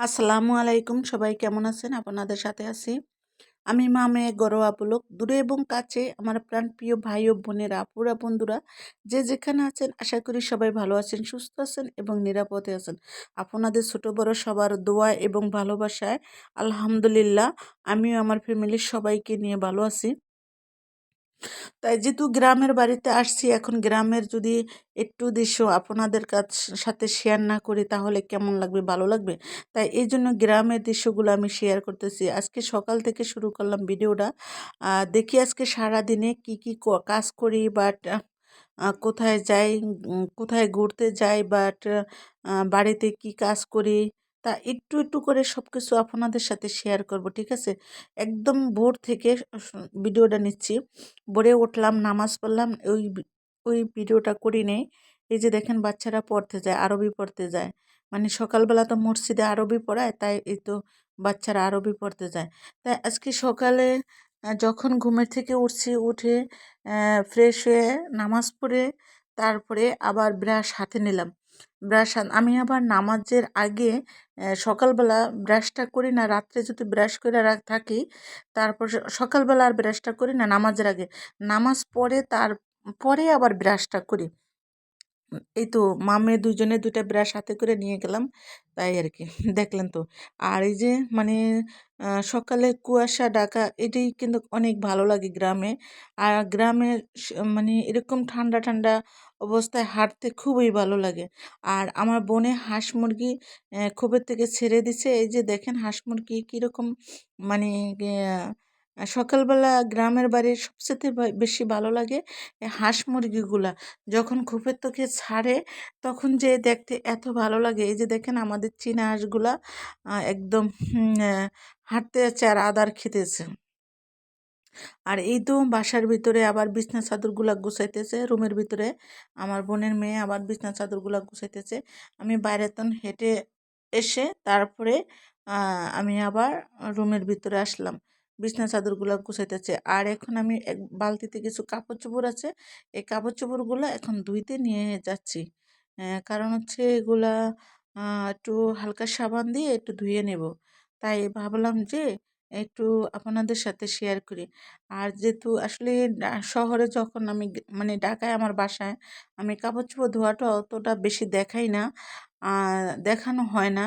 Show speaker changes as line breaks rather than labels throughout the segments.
আসসালামু আলাইকুম। সবাই কেমন আছেন? আপনাদের সাথে আছি। আমি মা মেয়ে গরোয়া পুলক দূরে এবং কাছে আমার প্রাণপ্রিয় ভাই ও বোনেরা, আপুরা, বন্ধুরা, যে যেখানে আছেন, আশা করি সবাই ভালো আছেন, সুস্থ আছেন এবং নিরাপদে আছেন। আপনাদের ছোট, বড় সবার দোয়া এবং ভালোবাসায় আলহামদুলিল্লাহ, আমিও আমার ফ্যামিলির সবাইকে নিয়ে ভালো আছি। তাই যেহেতু গ্রামের বাড়িতে আসছি, এখন গ্রামের যদি একটু দৃশ্য আপনাদের কাছ, সাথে শেয়ার না করি তাহলে কেমন লাগবে, ভালো লাগবে? তাই এই জন্য গ্রামের দৃশ্যগুলো আমি শেয়ার করতেছি। আজকে সকাল থেকে শুরু করলাম ভিডিওটা। দেখি আজকে সারা দিনে কি কি, কাজ করি বাট কোথায় যাই কোথায় ঘুরতে যাই বাট বাড়িতে কি কাজ করি তা একটু একটু করে সব কিছু আপনাদের সাথে শেয়ার করব, ঠিক আছে? একদম ভোর থেকে ভিডিওটা নিচ্ছি। ভোরে উঠলাম, নামাজ পড়লাম, ওই ওই ভিডিওটা করি নেই। এই যে দেখেন বাচ্চারা পড়তে যায়, আরবি পড়তে যায়। মানে সকালবেলা তো মসজিদে আরবি পড়ায়, তাই এই তো বাচ্চারা আরবি পড়তে যায়। তাই আজকে সকালে যখন ঘুমের থেকে উঠছি, উঠে ফ্রেশ হয়ে নামাজ পড়ে, তারপরে আবার ব্রাশ হাতে নিলাম। ব্রাশ আমি আবার নামাজের আগে সকালবেলা ব্রাশটা করি না, রাত্রে যদি ব্রাশ করে থাকি, তারপর সকালবেলা আর ব্রাশটা করি না নামাজের আগে। নামাজ পড়ে তার, পরে আবার ব্রাশটা করি। এই তো মামে দুজনে দুটা ব্রাশ হাতে করে নিয়ে গেলাম, তাই আর কি, দেখলেন তো। আর এই যে মানে সকালে কুয়াশা ডাকা এটাই কিন্তু অনেক ভালো লাগে গ্রামে। আর গ্রামে মানে এরকম ঠান্ডা ঠান্ডা অবস্থায় হাঁটতে খুবই ভালো লাগে। আর আমার বোনে হাঁস মুরগি খোপের থেকে ছেড়ে দিছে। এই যে দেখেন হাঁস মুরগি কীরকম মানে সকালবেলা গ্রামের বাড়ির সবচেয়ে বেশি ভালো লাগে হাঁস মুরগিগুলা। যখন খোপের থেকে ছাড়ে, তখন যে দেখতে এত ভালো লাগে। এই যে দেখেন আমাদের চীনা হাঁসগুলা একদম হাঁটতে যাচ্ছে আর আদার খেতেছে। আর এই তো বাসার ভিতরে আবার বিছনা চাদরগুলা গুছাইতেছে, রুমের ভিতরে। আমার বোনের মেয়ে আবার বিছনা চাদরগুলা গুছাইতেছে। আমি বাইরে তন হেঁটে এসে তারপরে আমি আবার রুমের ভিতরে আসলাম। বিছনা চাদরগুলো গুছাইতেছে। আর এখন আমি এক বালতিতে কিছু কাপড় চোপড় আছে, এই কাপড় চোপড়গুলো এখন ধুইতে নিয়ে যাচ্ছি। কারণ হচ্ছে এগুলা একটু হালকা সাবান দিয়ে একটু ধুয়ে নেব। তাই ভাবলাম যে একটু আপনাদের সাথে শেয়ার করি। আর যেহেতু আসলে শহরে যখন আমি মানে ঢাকায় আমার বাসায়, আমি কাপড় চোপড় ধোয়াটা অতটা বেশি দেখাই না দেখানো হয় না।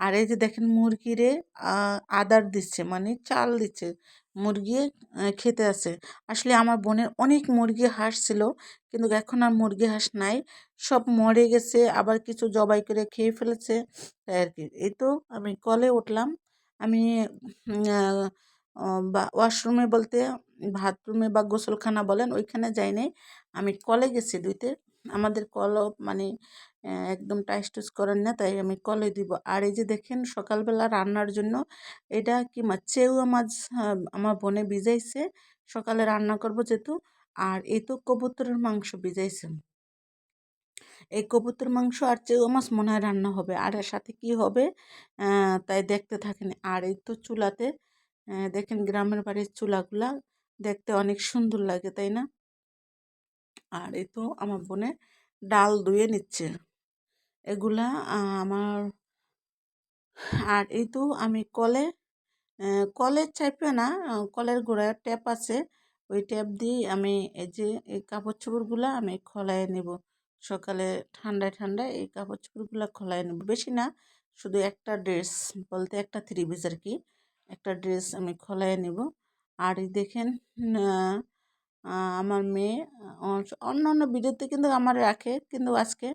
আর এই যে দেখেন মুরগিরে আদার দিচ্ছে মানে চাল দিচ্ছে, মুরগি খেতে আছে। আসলে আমার বোনের অনেক মুরগি হাঁস ছিল, কিন্তু এখন আর মুরগি হাঁস নাই। সব মরে গেছে, আবার কিছু জবাই করে খেয়ে ফেলেছে, তাই আর কি। এই তো আমি কলে উঠলাম। আমি বা, ওয়াশরুমে বলতে বাথরুমে বা গোসলখানা বলেন, ওইখানে যাই নাই। আমি কলে গেছি দুইতে আমাদের কলও মানে একদম টাইস টুস করেন না, তাই আমি কলে দিব আর এই যে দেখেন, সকালবেলা রান্নার জন্য, এটা কি মাছ চেউয়া মাছ আমার বোনে ভিজাইছে। সকালে রান্না করব যেহেতু, আর এই তো কবুতরের মাংস ভিজাইছে। এই কবুতর, মাংস আর চেউ মাছ মনে হয় রান্না হবে। আর এর সাথে কি হবে? তাই দেখতে থাকেন। আর এই তো চুলাতে দেখেন গ্রামের বাড়ির চুলাগুলা দেখতে অনেক সুন্দর লাগে, তাই না? আর এই তো আমার বোনে ডাল ধুয়ে নিচ্ছে। এগুলা আমার আর এই তো আমি কলে কলের চাইপে না, কলের গোড়ায় ট্যাপ আছে। ওই ট্যাপ দিয়ে আমি এই যে এই কাপড় চোপড়গুলো আমি খলায় নেব। সকালে ঠান্ডায় ঠান্ডায় এই কাপড় চোপড়গুলো খলায় নেব। বেশি না, শুধু একটা ড্রেস বলতে একটা থ্রি পিস আর কি। একটা ড্রেস আমি খলায় নেব। আর দেখেন আমার মেয়ে অন্য অন্য ভিডিওতে কিন্তু আমার রাখে, কিন্তু আজকে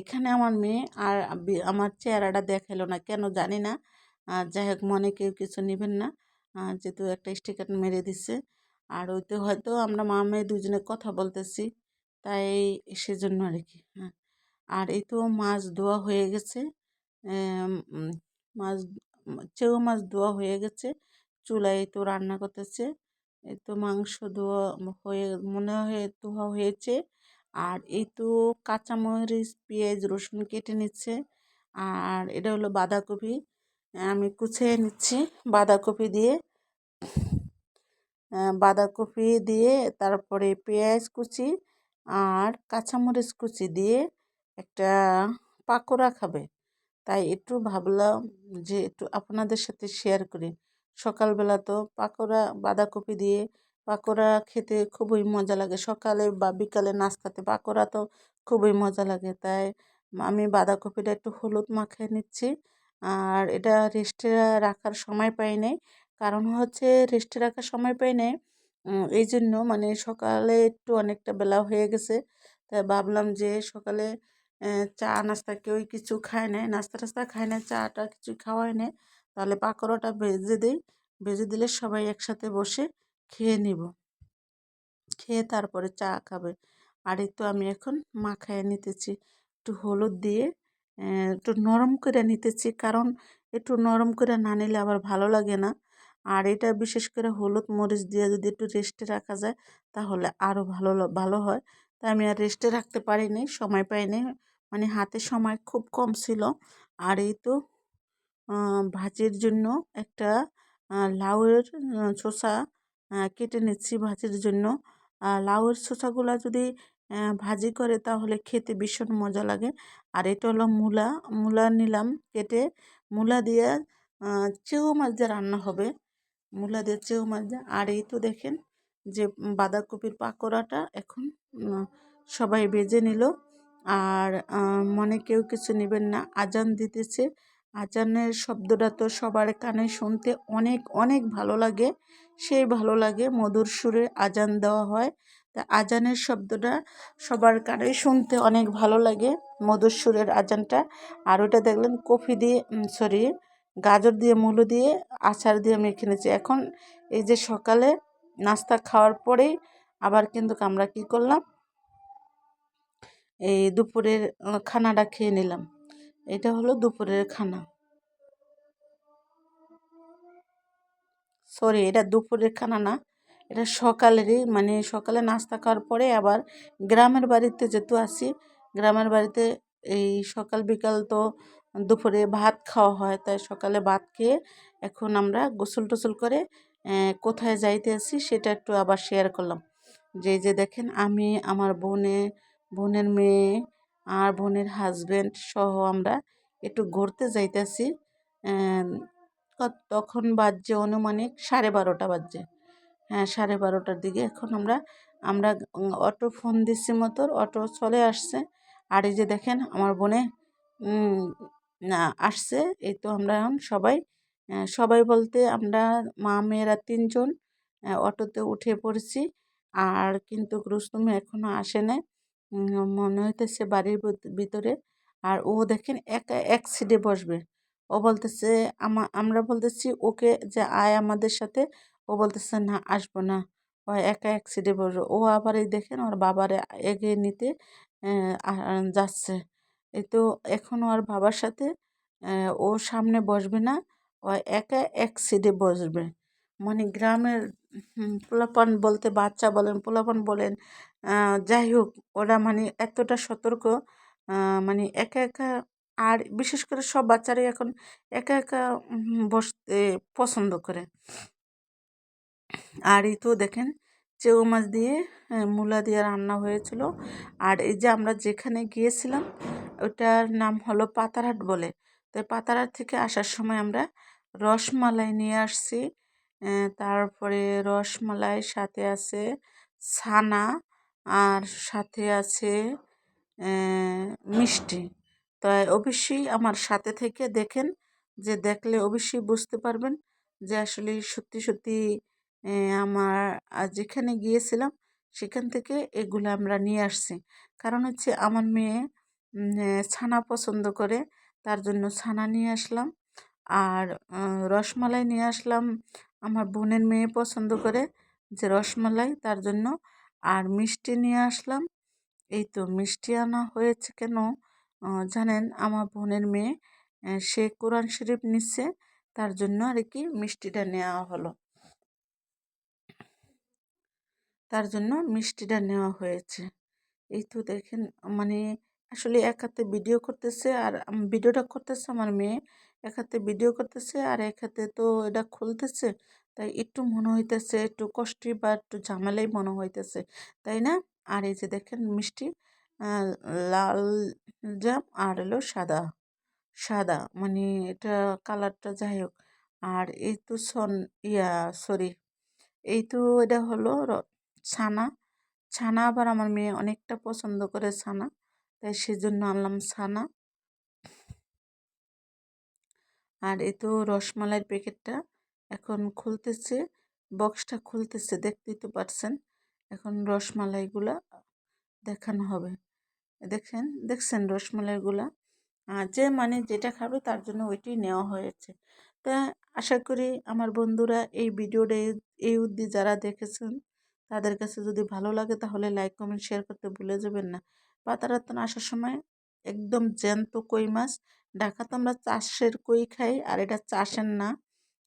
এখানে আমার মেয়ে আর আমার চেহারাটা দেখাল না, কেন জানি না। যাই হোক, মনে কেউ কিছু নেবেন না। যেহেতু একটা স্টিকার মেরে দিচ্ছে আর ওইতে হয়তো আমরা মা মেয়ে দুজনে কথা বলতেছি। তাই সেজন্য আর কি হ্যাঁ। আর এই তো মাছ ধোয়া হয়ে গেছে মাছ চেউ মাছ ধোয়া হয়ে গেছে, চুলায় তো রান্না করতেছে, এই তো মাংস ধোয়া হয়ে, মনে হয় ধোয়া হয়েছে। আর এই তো কাঁচামরিচ, পেঁয়াজ, রসুন কেটে নিচ্ছে, আর এটা হলো বাঁধাকপি, আমি কুচিয়ে নিচ্ছি বাঁধাকপি দিয়ে। বাঁধাকপি দিয়ে তারপরে পেঁয়াজ কুচি আর কাঁচামরিচ কুচি দিয়ে একটা পাকোড়া খাবে। তাই একটু ভাবলাম যে একটু আপনাদের সাথে শেয়ার করি। সকালবেলা তো পাকোড়া, বাঁধাকপি দিয়ে পাকোড়া খেতে খুবই মজা লাগে। সকালে বা বিকালে নাস্তাতে পাকোড়া তো খুবই মজা লাগে। তাই আমি বাঁধাকপিটা একটু হলুদ মাখিয়ে নিচ্ছি। আর এটা রেস্টে রাখার সময় পাই নাই। কারণ হচ্ছে রেস্টে রাখার সময় পাই নাই এই জন্য মানে সকালে একটু অনেকটা বেলা হয়ে গেছে। তাই ভাবলাম যে সকালে চা নাস্তা কেউই কিছু খায় না নাস্তা টাস্তা খায় না চাটা কিছু খাওয়ায় না তাহলে পাকোড়াটা ভেজে দিই। ভেজে দিলে সবাই একসাথে বসে খেয়ে নিব। খেয়ে তারপরে চা খাবে। আর তো আমি এখন মাখায় নিতেছি। একটু হলুদ দিয়ে একটু নরম করে নিতেছি। কারণ একটু নরম করে না নিলে আবার ভালো লাগে না। আর এটা বিশেষ করে হলুদ মরিচ দিয়ে যদি একটু রেস্টে রাখা যায়, তাহলে আরও ভালো ভালো হয়। তাই আমি আর রেস্টে রাখতে পারিনি, সময় পাইনি। মানে হাতে সময় খুব কম ছিল। আর এই তো ভাজির জন্য একটা লাউয়ের শসা কেটে নিচ্ছি ভাজির জন্য। লাউয়ের চোষাগুলো যদি ভাজি করে তাহলে খেতে ভীষণ মজা লাগে। আর এটা হলো মূলা মূলা নিলাম কেটে। মূলা দিয়ে চেউ মাছ দিয়ে রান্না হবে। মূলা দিয়ে চেউ মাছ আর এই তো দেখেন যে বাঁধাকপির পাকোড়াটা এখন সবাই বেজে নিল। আর মনে কেউ কিছু নেবেন না। আজান দিতেছে। আজানের শব্দটা তো সবার কানে শুনতে অনেক অনেক ভালো লাগে। সেই ভালো লাগে মধুর সুরে আজান দেওয়া হয়। তা আজানের শব্দটা সবার কানে শুনতে অনেক ভালো লাগে মধুর সুরের আজানটা। আর ওটা দেখলেন কফি দিয়ে সরি গাজর দিয়ে, মুলো দিয়ে, আচার দিয়ে মেখে নিয়েছি এখন এই যে সকালে নাস্তা খাওয়ার পরেই আবার কিন্তু আমরা কী করলাম? এই দুপুরের খানাটা খেয়ে নিলাম। এটা হলো দুপুরের খানা। সরি এটা দুপুরের খানা না। এটা সকালেরই মানে সকালে নাস্তা খাওয়ার পরে আবার গ্রামের বাড়িতে যেহেতু আসি গ্রামের বাড়িতে এই সকাল বিকাল তো দুপুরে ভাত খাওয়া হয়। তাই সকালে ভাত খেয়ে এখন আমরা গোসল টোসল করে কোথায় যাইতে আসি সেটা একটু আবার শেয়ার করলাম। যে যে দেখেন আমি, আমার বোনে, বোনের মেয়ে আর বোনের হাজব্যান্ড সহ আমরা একটু ঘুরতে যাইতে যাইতেছি তখন বাজছে অনুমানিক সাড়ে বারোটা বাজছে হ্যাঁ সাড়ে বারোটার দিকে এখন আমরা আমরা অটো ফোন দিচ্ছি মতো অটো চলে আসছে। আর এই যে দেখেন আমার বোনে আসছে। এই তো আমরা এখন সবাই সবাই বলতে আমরা মা, মেয়েরা তিনজন অটোতে উঠে পড়েছি। আর কিন্তু রুস্তম এখনও আসে নাই। মনে হইতেছে বাড়ির ভিতরে। আর ও দেখেন একা, এক সিটে বসবে। ও বলতেছে, আমা, আমরা বলতেছি ওকে যে আয় আমাদের সাথে। ও বলতেছে, না, আসব না। ও একা এক সিটে বসবে। ও আবার এই দেখেন ওর বাবারে এগিয়ে নিতে যাচ্ছে। এই তো এখন ওর বাবার সাথে ও সামনে বসবে না, ও একা এক সিটে বসবে। মানে গ্রামের পোলাপান বলতে বাচ্চা বলেন, পোলাপান বলেন যাই হোক, ওরা মানে এতটা সতর্ক মানে একা একা আর বিশেষ করে সব বাচ্চারাই এখন একা একা বসতে পছন্দ করে। আর এই তো দেখেন, চেউ মাছ দিয়ে মূলা দিয়ে রান্না হয়েছিল। আর এই যে আমরা যেখানে গিয়েছিলাম ওটার নাম হলো পাতারহাট বলে। তো পাতারহাট থেকে আসার সময় আমরা রসমালাই নিয়ে আসছি। তারপরে রসমালাই, সাথে আছে ছানা আর সাথে আছে মিষ্টি। তাই অবশ্যই আমার সাথে থেকে দেখেন, যে দেখলে অবশ্যই বুঝতে পারবেন যে আসলে সত্যি সত্যি আমার যেখানে গিয়েছিলাম, সেখান থেকে এগুলো আমরা নিয়ে আসছি। কারণ হচ্ছে আমার মেয়ে ছানা পছন্দ করে, তার জন্য ছানা নিয়ে আসলাম। আর রসমালাই নিয়ে আসলাম, আমার বোনের মেয়ে পছন্দ করে যে রসমালাই, তার জন্য। আর মিষ্টি নিয়ে আসলাম। এই তো মিষ্টি আনা হয়েছে কেন? জানেন, আমার বোনের মেয়ে সে কোরআন শরীফ নিচ্ছে, তার জন্য আর কি মিষ্টিটা নেওয়া হলো। তার জন্য মিষ্টিটা নেওয়া হয়েছে। এই তো দেখেন মানে আসলে এক হাতে ভিডিও করতেছে আর ভিডিওটা করতেছে আমার মেয়ে। এক হাতে ভিডিও করতেছে আর এক হাতে তো এটা খুলতেছে। তাই একটু মনে হইতেছে, একটু কষ্টই বা একটু ঝামেলাই মনে হইতেছে, তাই না? আর এই যে দেখেন মিষ্টি লাল জাম আর হলো সাদা সাদা মানে এটা কালারটা যাই হোক। আর এই তো সন, ইয়া সরি, এই তো এটা হলো ছানা ছানা আবার আমার মেয়ে অনেকটা পছন্দ করে ছানা। তাই সেজন্য আনলাম ছানা। আর এই তো রসমালাইয়ের প্যাকেটটা এখন খুলতেছে, বক্সটা খুলতেছে, দেখতেই তো পারছেন। এখন রসমালাইগুলা দেখানো হবে। দেখেন দেখছেন রসমালাইগুলা? যে মানে যেটা খাবে তার জন্য ওইটাই নেওয়া হয়েছে। তা আশা করি আমার বন্ধুরা এই ভিডিওটা এই- অবধি যারা দেখেছেন, তাদের কাছে যদি ভালো লাগে তাহলে লাইক, কমেন্ট, শেয়ার করতে ভুলে যাবেন না। পাতারাতন আসার সময় একদম জ্যান্ত কই মাছ। ঢাকাতে আমরা চাষের কই খাই, আর এটা চাষের না।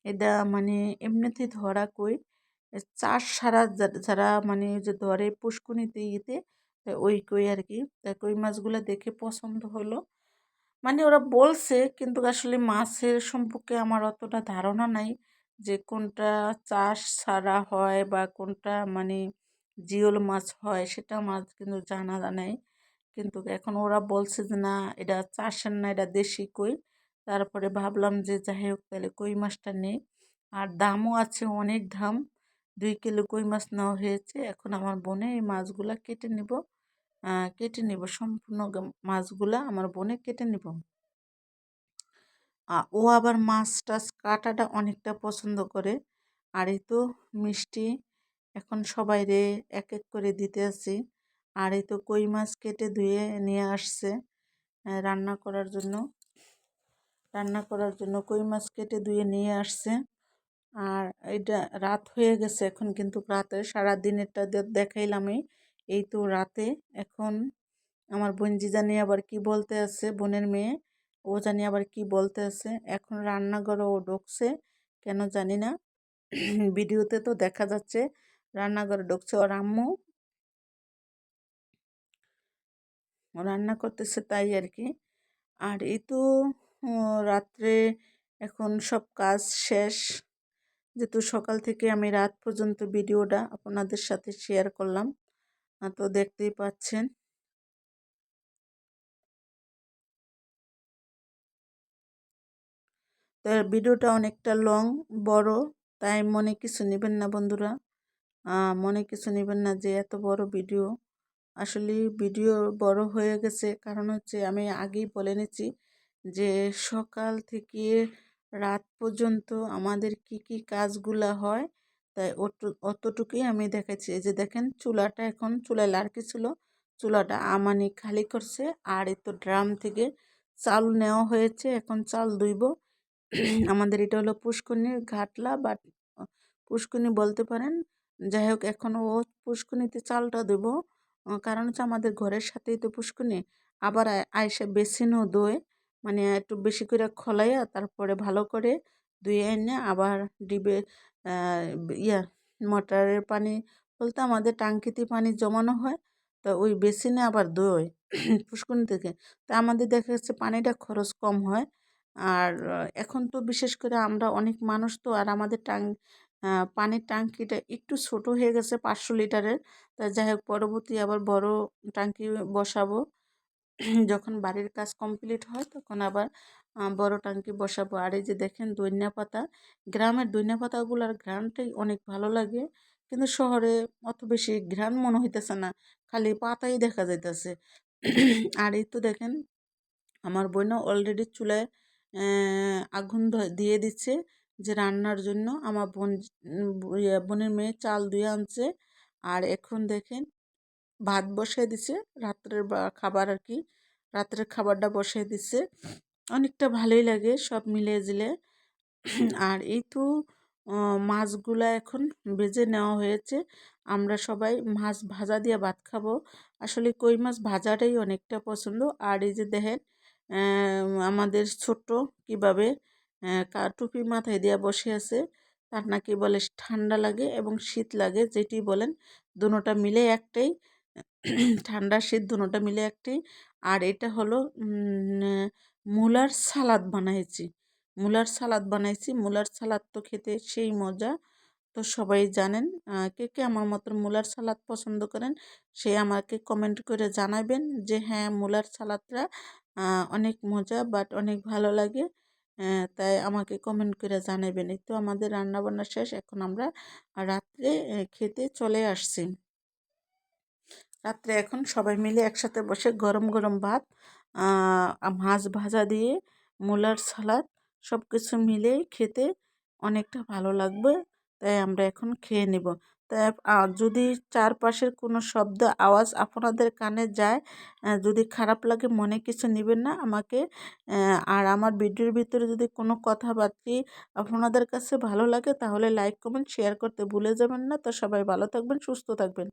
এটা মানে এমনিতেই ধরা কই। চাষ সারা যারা মানে যে ধরে পুষ্কুনিতে ইয়েতে ওই কই আর কি। তা কই মাছগুলো দেখে পছন্দ হলো। মানে ওরা বলছে, কিন্তু আসলে মাছের সম্পর্কে আমার অতটা ধারণা নাই যে কোনটা চাষ ছাড়া হয় বা কোনটা মানে জিওল মাছ হয়, সেটা আমার কিন্তু জানা নাই। কিন্তু এখন ওরা বলছে যে, না, এটা চাষের না, এটা দেশি কই। তারপরে ভাবলাম যে, যাই হোক, তাহলে কই মাছটা নেই? আর দামও আছে অনেক দাম। দুই কিলো কই মাছ নেওয়া হয়েছে। এখন আমার বোনে এই মাছগুলা কেটে নেব। কেটে নেব। সম্পূর্ণ মাছগুলা আমার বোনে কেটে নেব। ও আবার মাছ টাছ কাটাটা অনেকটা পছন্দ করে। আর এই তো মিষ্টি। এখন সবাই রে এক এক করে দিতে আছি। আর এই তো কই মাছ কেটে ধুয়ে নিয়ে আসছে রান্না করার জন্য। রান্না করার জন্য কই মাছ কেটে ধুয়ে নিয়ে আসছে। আর এটা রাত হয়ে গেছে এখন, কিন্তু রাতে সারা দিনেরটা দে- দেখাইলামই। এই তো রাতে এখন আমার বোনজি জানি আবার কি বলতে আছে, বোনের মেয়ে, ও জানি আবার কি বলতে আছে। এখন রান্নাঘরে ও ঢুকছে, কেন জানি না। ভিডিওতে তো দেখা যাচ্ছে, রান্নাঘরে ঢুকছে ওর আম্মু। রান্না করতেছে তাই আর কি আর এই তো রাত্রে এখন সব কাজ শেষ। যেহেতু সকাল থেকে আমি রাত পর্যন্ত ভিডিওটা আপনাদের সাথে শেয়ার করলাম তো দেখতেই পাচ্ছেন। তো ভিডিওটা অনেকটা লং বড়, তাই মনে কিছু নেবেন না বন্ধুরা। মনে কিছু নেবেন না যে এত বড় ভিডিও। আসলে ভিডিও বড় হয়ে গেছে। কারণ হচ্ছে আমি আগেই বলে নিচ্ছি যে সকাল থেকে রাত পর্যন্ত আমাদের কি কি কাজগুলা হয়, তাই অত- অতটুকুই আমি দেখাচ্ছি। এই যে দেখেন চুলাটা এখন চুলায় লাড়কি ছিল, চুলাটা আমানি খালি করছে, আর এই তো ড্রাম থেকে চাল নেওয়া হয়েছে, এখন চাল ধুইব। আমাদের এটা হলো পুষ্করণীর ঘাটলা বা পুষ্করণী বলতে পারেন, যাই হোক এখন ও পুষ্করণীতে চালটা দেবো কারণ হচ্ছে আমাদের ঘরের সাথেই তো পুষ্করণী। আবার আ- আইসা বেসিনও দোয় মানে একটু বেশি করে খোলাইয়া তারপরে ভালো করে ধুয়ে এনে আবার ডিবে ইয়া মোটরের পানি বলতে আমাদের টাঙ্কিতে পানি জমানো হয়, তো ওই বেসিনে আবার দোয় পুষ্করণী থেকে। তা আমাদের দেখা যাচ্ছে পানিটা খরচ কম হয়। আর এখন তো বিশেষ করে আমরা অনেক মানুষ তো, আর আমাদের টাং পানির ট্যাঙ্কিটা একটু ছোট হয়ে গেছে পাঁচশো লিটারের। তা যাই হোক পরবর্তী আবার বড় ট্যাঙ্কি বসাবো। যখন বাড়ির কাজ কমপ্লিট হয়, তখন আবার বড় ট্যাঙ্কি বসাবো। আর এই যে দেখেন দইন্যা পাতা, গ্রামের দইন্যা পাতাগুলোর ঘ্রাণটাই অনেক ভালো লাগে। কিন্তু শহরে অত বেশি ঘ্রাণ মনে হইতেছে না, খালি পাতাই দেখা যাইতেছে। আর এই তো দেখেন, আমার বোনও অলরেডি চুলায় আগুন দিয়ে দিচ্ছে। যে রান্নার জন্য আমার বোন ইয়ে, বোনের মেয়ে চাল ধুয়ে আনছে। আর এখন দেখেন ভাত বসিয়ে দিছে রাত্রের খাবার আর কি। রাত্রের খাবারটা বসিয়ে দিছে। অনেকটা ভালোই লাগে সব মিলে জিলে। আর এই তো মাছগুলা এখন ভেজে নেওয়া হয়েছে। আমরা সবাই মাছ ভাজা দিয়ে ভাত খাব। আসলে কই মাছ ভাজাটাই অনেকটা পছন্দ। আর এই যে দেখেন আমাদের ছোট্ট কীভাবে টুপি মাথায় দিয়ে বসে আছে। তার নাকি বলে ঠান্ডা লাগে এবং শীত লাগে, যেটি বলেন দুটোটা মিলে একটাই। ঠান্ডা, শীত দুটোটা মিলে একটাই। আর এটা হলো মূলার সালাদ বানাইছি। মূলার সালাদ বানাইছি। মূলার সালাদ তো খেতে সেই মজা। তো সবাই জানেন কে কে আমার মতন মূলার সালাদ পছন্দ করেন, সে আমাকে কমেন্ট করে জানাবেন যে হ্যাঁ মূলার সালাদটা অনেক মজা, বাট অনেক ভালো লাগে। তাই আমাকে কমেন্ট করে জানাবেন। এই তো আমাদের রান্না বান্না শেষ, এখন আমরা রাত্রে খেতে চলে আসছি। রাত্রে এখন সবাই মিলে একসাথে বসে গরম গরম ভাত মাছ ভাজা দিয়ে, মূলার সালাদ সব কিছু মিলেই খেতে অনেকটা ভালো লাগবে, তাই আমরা এখন খেয়ে নেব। যদি চারপাশের কোনো শব্দ, আওয়াজ আপনাদের কানে যায় যদি খারাপ লাগে মনে কিছু নেবেন না আমাকে আর আমার ভিডিওর ভিতরে যদি কোনো কথাবার্তি আপনাদের কাছে ভালো লাগে তাহলে লাইক, কমেন্ট, শেয়ার করতে ভুলে যাবেন না। তো সবাই ভালো থাকবেন, সুস্থ থাকবেন।